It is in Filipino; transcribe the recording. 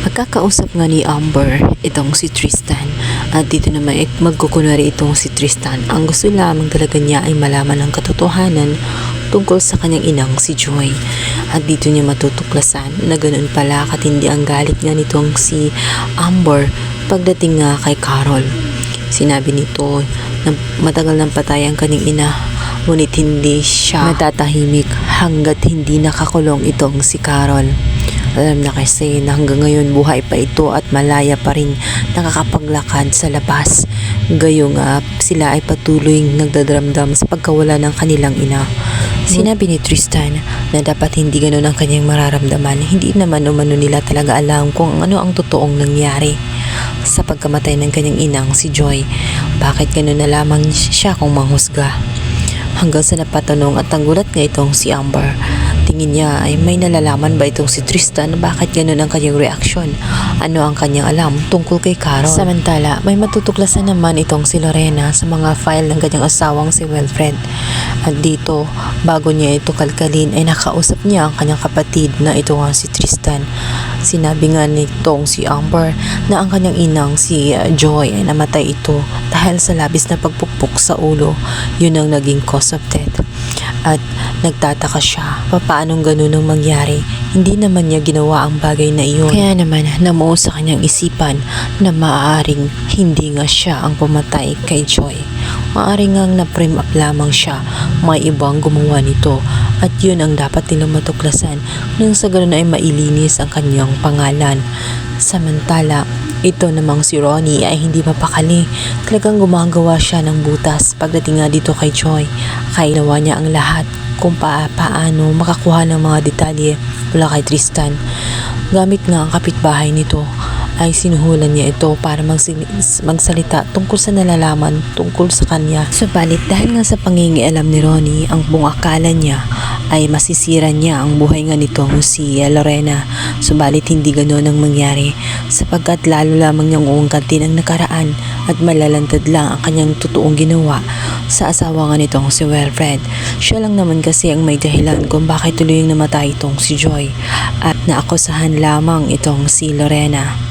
Pagkakausap nga ni Amber itong si Tristan at dito naman magkukunwari itong si Tristan. Ang gusto lamang talaga niya ay malaman ang katotohanan tungkol sa kanyang inang si Joy. At dito niya matutuklasan na ganun pala katindi ang galit nga nitong si Amber pagdating nga kay Carol. Sinabi nito na matagal nang patay ang kanyang ina ngunit hindi siya matatahimik hanggat hindi nakakulong itong si Carol. Alam na kasi na hanggang ngayon buhay pa ito at malaya pa rin nakakapaglakad sa labas. Gayong nga sila ay patuloy nagdadramdam sa pagkawala ng kanilang ina. Sinabi ni Tristan na dapat hindi ganun ang kanyang mararamdaman. Hindi naman umano nila talaga alam kung ano ang totoong nangyari sa pagkamatay ng kanyang inang si Joy. Bakit ganun na lamang siya kung manghusga? Hanggang sa napatanong at ang gulat nga itong si Amber. Tingin niya ay may nalalaman ba itong si Tristan bakit ganun ang kanyang reaksyon? Ano ang kanyang alam tungkol kay Carol? Samantala, may matutuklasan naman itong si Lorena sa mga file ng kanyang asawang si Wilfred. At dito, bago niya ito kalkalin ay nakausap niya ang kanyang kapatid na ito nga si Tristan. Sinabi nga nitong si Amber na ang kanyang inang si uh, Joy ay namatay ito dahil sa labis na pagpukpok sa ulo. Yun ang naging cause of death. At nagtataka siya, papaanong ganun ang mangyari? Hindi naman niya ginawa ang bagay na iyon. Kaya naman, namuo sa kanyang isipan na maaaring hindi nga siya ang pumatay kay Joy. Maaaring nga na-frame up lamang siya, may ibang gumawa nito at yun ang dapat nilang matuklasan nang sa ganun ay mailinis ang kanyang pangalan. Samantala, ito namang si Ronnie ay hindi mapakali. Talagang gumagawa siya ng butas pagdating nga dito kay Joy. Kailawa niya ang lahat kung pa paano makakuha ng mga detalye mula kay Tristan. Gamit nga ang kapitbahay nito ay sinuhulan niya ito para magsalita tungkol sa nalalaman tungkol sa kanya. Subalit dahil nga sa pangingialam ni Ronnie, ang buong akala niya ay masisira niya ang buhay nga nitong si Lorena. Subalit hindi ganoon ang mangyari sapagkat lalo lamang niyang uungkatin ang nakaraan at malalantad lang ang kanyang totoong ginawa sa asawa nga nitong si Wilfred. Siya lang naman kasi ang may dahilan kung bakit tuloy namatay itong si Joy at naakusahan lamang itong si Lorena.